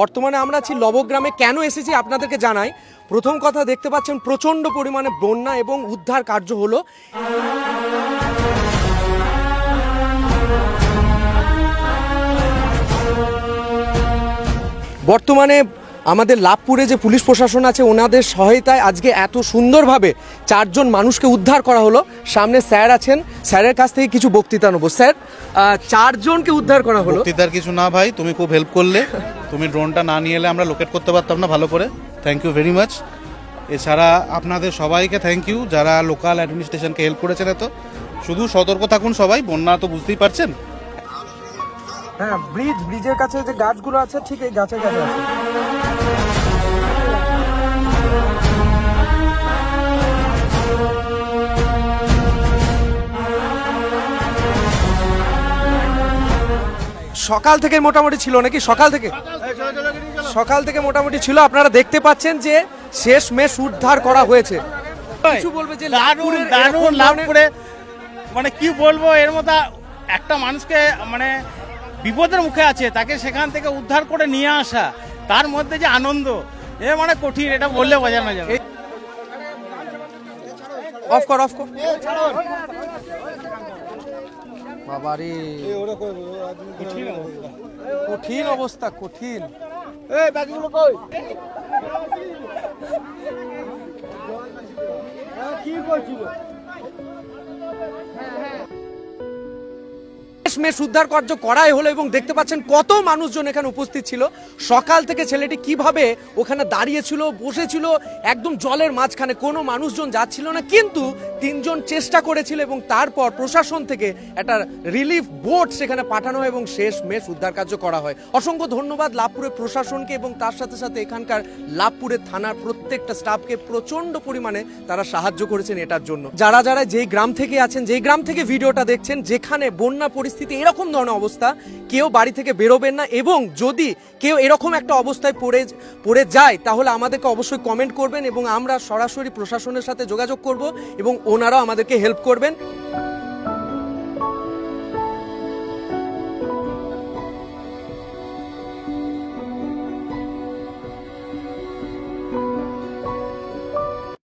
বর্তমানে আমরা আছি লবগ্রামে কেন এসেছি আপনাদেরকে জানাই? প্রথম কথা দেখতে পাচ্ছেন প্রচণ্ড পরিমাণে বন্যা এবং উদ্ধার কার্য হলো। বর্তমানে আমাদের লাভপুরে যে পুলিশ প্রশাসন আছে, ওনাদের সহায়তায় আজকে এত সুন্দরভাবে চারজন মানুষকে উদ্ধার করা হলো। সামনে স্যার আছেন, স্যারের কাছ থেকে কিছু বক্তৃতা নেব। স্যার চারজনকে উদ্ধার করা হলো। বক্তৃতার কিছু না ভাই, তুমি খুব হেল্প করলে। তুমি ড্রোনটা না নিয়ে এলে আমরা লোকেট করতে পারতাম না ভালো করে। থ্যাংক ইউ ভেরি মাচ এছাড়া আপনাদের সবাইকে থ্যাংক ইউ যারা লোকাল অ্যাডমিনিস্ট্রেশনকে হেল্প করেছেন এত। শুধু সতর্ক থাকুন সবাই, বন্যা তো বুঝতেই পারছেন। হ্যাঁ ব্রিজ ব্রিজের কাছে যে গাছগুলো আছে ঠিক এই গাছের কাছে আছে। সকাল থেকে মোটামুটি ছিল নাকি? সকাল থেকে? সকাল থেকে মোটামুটি ছিল। আপনারা দেখতে পাচ্ছেন যে শেষ মেশ উদ্ধার করা হয়েছে। কিছু বলবে যে দারুণ দারুণ লাভ করে মানে কি বলব এর মতো একটা মানুষকে মানে বিপদের মুখে আছে তাকে সেখান থেকে উদ্ধার করে নিয়ে আসা তার মধ্যে যে আনন্দ এ মানে কঠিন এটা বললে বোঝানো যাবে এই- অফ কর অফ কর। বাবারে। কঠিন অবস্থা কঠিন। শেষমেশ উদ্ধার কার্য করাই হলো এবং দেখতে পাচ্ছেন কত মানুষজন এখানে উপস্থিত ছিল। সকাল থেকে ছেলেটি কীভাবে ওখানে দাঁড়িয়েছিল বসেছিল একদম জলের মাঝখানে কোনো মানুষজন যাচ্ছিল না। কিন্তু তিনজন চেষ্টা করেছিল এবং তারপর প্রশাসন থেকে একটা রিলিফ বোট সেখানে পাঠানো হয় এবং শেষ মেশ উদ্ধার কার্য করা হয়। অসংখ্য ধন্যবাদ লাভপুরের প্রশাসনকে এবং তার সাথে সাথে এখানকার লাভপুরের থানার প্রত্যেকটা স্টাফকে প্রচণ্ড পরিমাণে তারা সাহায্য করেছেন এটার জন্য। যারা যারা যেই গ্রাম থেকে আছেন, যেই গ্রাম থেকে ভিডিওটা দেখছেন, যেখানে বন্যা পরিস্থিতি এরকম ধরনের অবস্থা, কেউ বাড়ি থেকে বেরোবেন না এবং যদি কেউ এরকম একটা অবস্থায় পড়ে পড়ে যায়, তাহলে আমাদেরকে অবশ্যই কমেন্ট করবেন এবং আমরা সরাসরি প্রশাসনের সাথে যোগাযোগ করব এবং ওনারাও আমাদেরকে হেল্প করবেন।